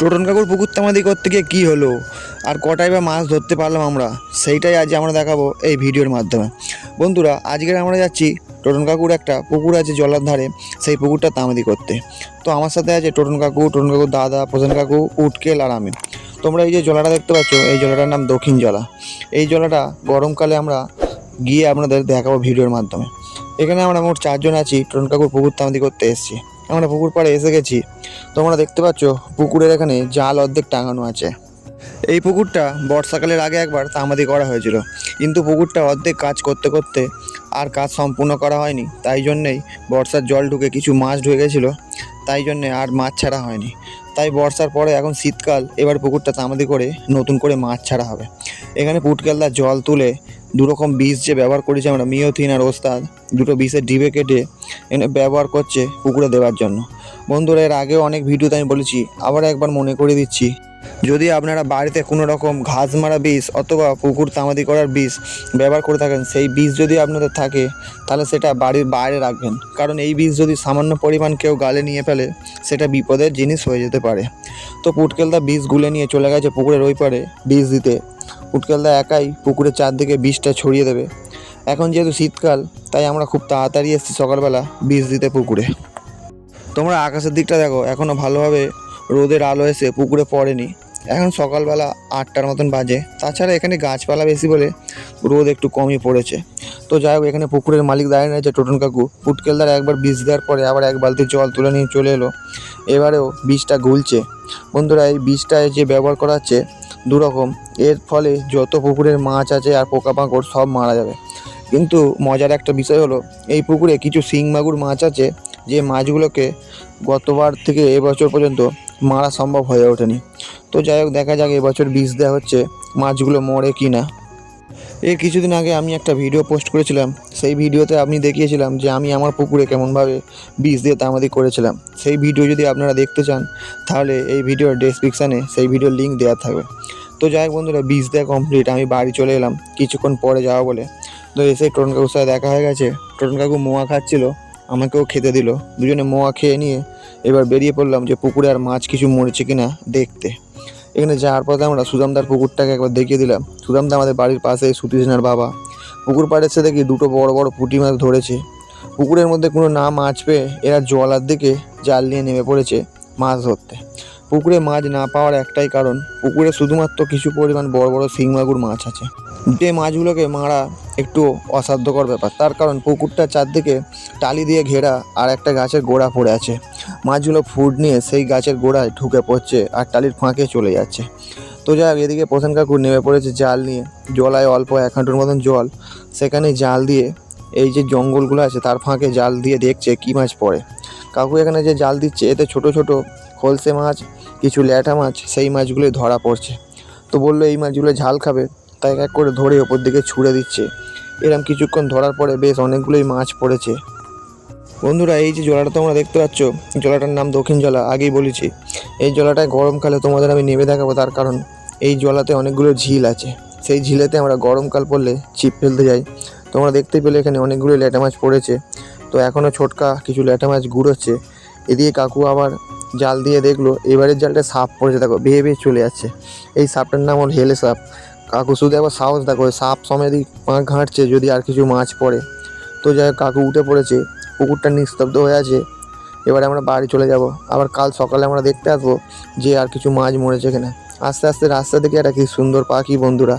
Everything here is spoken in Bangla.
টোটন কাকুর পুকুর তামাদি করতে গিয়ে কী হলো? আর কটাই বা মাছ ধরতে পারলাম আমরা? সেইটাই আজ আমরা দেখাবো এই ভিডিওর মাধ্যমে। বন্ধুরা, আজকের আমরা যাচ্ছি টোটন কাকুর একটা পুকুর আছে জলার ধারে, সেই পুকুরটা তামাদি করতে। তো আমার সাথে আছে টোটন কাকু, টোটন কাকুর দাদা, প্রধান কাকু, উটকেল আর আমি। তোমরা এই যে জলাটা দেখতে পাচ্ছ, এই জলাটার নাম দক্ষিণ জলা। এই জলাটা গরমকালে আমরা গিয়ে আপনাদের দেখাবো ভিডিওর মাধ্যমে। এখানে আমরা মোট চারজন আছি, টোটন কাকুর পুকুর তামাদি করতে এসেছি। আমরা পুকুর পাড়ে এসে গেছি। তোমরা দেখতে পাচ্ছ, পুকুরের এখানে জাল অর্ধেক টাঙানো আছে। এই পুকুরটা বর্ষাকালের আগে একবার তামাদি করা হয়েছিল। কিন্তু পুকুরটা অর্ধেক কাজ করতে করতে আর কাজ সম্পূর্ণ করা হয়নি। তাই জন্যেই বর্ষার জল ঢুকে কিছু মাছ ঢুকে গেছিল। তাই জন্যে আর মাছ ছাড়া হয়নি। তাই বর্ষার পরে এখন শীতকাল, এবার পুকুরটা তামাদি করে নতুন করে মাছ ছাড়া হবে। এখানে পুটকেলদার জল তুলে দুরকম বীজ যে ব্যবহার করেছি আমরা, মিওথিন আর ওস্তাদ, দুটো বিষের ডিবে কেটে এনে ব্যবহার করছে পুকুরে দেওয়ার জন্য। বন্ধুরা, এর আগেও অনেক ভিডিওতে আমি বলেছি আবার একবার মনে করে দিচ্ছি। যদি আপনারা বাড়িতে কোনো রকম ঘাস মারা বীজ অথবা পুকুর তামাদি করার বীজ ব্যবহার করে থাকেন, সেই বীজ যদি আপনাদের থাকে, তাহলে সেটা বাড়ির বাইরে রাখবেন। কারণ এই বীজ যদি সামান্য পরিমাণ কেউ গালে নিয়ে ফেলে, সেটা বিপদের জিনিস হয়ে যেতে পারে। তো পুটকেলদা বীজ গুলে নিয়ে চলে গেছে পুকুরের ওই পারে বীজ দিতে। পুটকেলদা একাই পুকুরের চারদিকে বীজটা ছড়িয়ে দেবে। এখন যেহেতু শীতকাল, তাই আমরা খুব তাড়াতাড়ি এসেছি সকালবেলা বীজ দিতে পুকুরে। তোমরা আকাশের দিকটা দেখো এখনও ভালোভাবে রোদের আলো এসে পুকুরে পড়েনি। এখন সকালবেলা আটটার মতন বাজে। তাছাড়া এখানে গাছপালা বেশি বলে রোদ একটু কমই পড়েছে। তো যাই হোক, এখানে পুকুরের মালিক দাঁড়িয়ে রয়েছে টোটন কাকু। পুটকেলদার একবার বীজ দেওয়ার পরে আবার এক বালতি জল তুলে নিয়ে চলে এলো। এবারেও বীজটা গুলছে। বন্ধুরা, এই বীজটা যে ব্যবহার করা হচ্ছে দুরকম। এর ফলে যত পুকুরের মাছ আছে আর পোকামাকড় সব মারা যাবে। কিন্তু মজার একটা বিষয় হলো, এই পুকুরে কিছু শিং মাগুর মাছ আছে, যে মাছগুলোকে গতবার থেকে এবছর পর্যন্ত মারা সম্ভব হয়ে ওঠেনি। তো যাই হোক, দেখা যাক এবছর বিষ দেওয়া হচ্ছে মাছগুলো মরে কি না। এর কিছুদিন আগে আমি একটা ভিডিও পোস্ট করেছিলাম, সেই ভিডিওতে আপনি দেখিয়েছিলাম যে আমি আমার পুকুরে কেমনভাবে বিষ দিয়ে তামাদি করেছিলাম। সেই ভিডিও যদি আপনারা দেখতে চান, তাহলে এই ভিডিওর ডেসক্রিপশানে সেই ভিডিওর লিঙ্ক দেওয়া থাকবে। তো যাই হোক বন্ধুরা, বিষ দেওয়া কমপ্লিট আমি বাড়ি চলে এলাম, কিছুক্ষণ পরে যাওয়া বলে। তো এসে টোটন কাকুর সাথে দেখা হয়ে গেছে। টোটন কাকু মোয়া খাচ্ছিল, আমাকেও খেতে দিল। দুজনে মোয়া খেয়ে নিয়ে এবার বেরিয়ে পড়লাম যে পুকুরে আর মাছ কিছু মরেছে কিনা দেখতে। এখানে যাওয়ার পথে আমরা সুদামদার পুকুরটাকে একবার দেখিয়ে দিলাম। সুদামদা আমাদের বাড়ির পাশে সুতীষ্ণার বাবা। পুকুর পাড়ে এসে দেখি দুটো বড় বড় পুঁটি মাছ ধরেছে। পুকুরের মধ্যে কোনো না মাছ পেয়ে এরা জলার দিকে জাল নিয়ে নেমে পড়েছে মাছ ধরতে। পুকুরে মাছ না পাওয়ার একটাই কারণ, পুকুরে শুধুমাত্র কিছু পরিমাণ বড় বড় শিং মাগুর মাছ আছে। যে মাছগুলোকে মারা একটু অসাধ্যকর ব্যাপার। তার কারণ পুকুরটার চারদিকে টালি দিয়ে ঘেরা আর একটা গাছের গোড়া পড়ে আছে। মাছগুলো ফুড নিয়ে সেই গাছের গোড়ায় ঢুকে পড়ছে আর টালির ফাঁকে চলে যাচ্ছে। তো যাই এদিকে প্রধান কাকু নেমে পড়েছে জাল নিয়ে। জলায় অল্প এক হাঁটুর মতন জল। সেখানে জাল দিয়ে এই যে জঙ্গলগুলো আছে, তার ফাঁকে জাল দিয়ে দেখছে কী মাছ পড়ে। কাকু এখানে যে জাল দিচ্ছে, এতে ছোট ছোট খলসে মাছ, কিছু ল্যাটা মাছ, সেই মাছগুলোই ধরা পড়ছে। তো বলল, এই মাছগুলো ঝাল খাবে? তাই এক এক করে ধরে ওপর দিকে ছুঁড়ে দিচ্ছে। এরম কিছুক্ষণ ধরার পরে বেশ অনেকগুলোই মাছ পড়েছে। বন্ধুরা, এই যে জলাটা তোমরা দেখতে পাচ্ছ, জলাটার নাম দক্ষিণ জলা, আগেই বলেছি। এই জলাটায় গরমকালে তোমাদের আমি নেমে দেখাবো তার কারণ এই জলাতে অনেকগুলো ঝিল আছে। সেই ঝিলেতে আমরা গরমকাল পড়লে ছিপ ফেলতে যাই। তোমরা দেখতে পেলে এখানে অনেকগুলো ল্যাটা মাছ পড়েছে। তো এখনও ছোটকা কিছু ল্যাটা মাছ ঘুরোচ্ছে। এদিকে কাকু আবার জাল দিয়ে দেখল, এবারের জালটা সাপ পড়েছে, দেখো, বেয়ে বেয়ে চলে যাচ্ছে। এই সাপটার নাম হল হেলে সাপ। কাকু শুধু একবার সাহস দেখো সাপ সাপ সমেত পাঁক ঘাঁটছে যদি আর কিছু মাছ পড়ে। তো যাই কাকু উঠে পড়েছে, পুকুরটা নিস্তব্ধ হয়ে আছে। এবারে আমরা বাড়ি চলে যাব। আবার কাল সকালে আমরা দেখতে আসব যে আর কিছু মাছ মরেছে কিনা। আস্তে আস্তে রাস্তা থেকে একটা কি সুন্দর পাখি বন্ধুরা।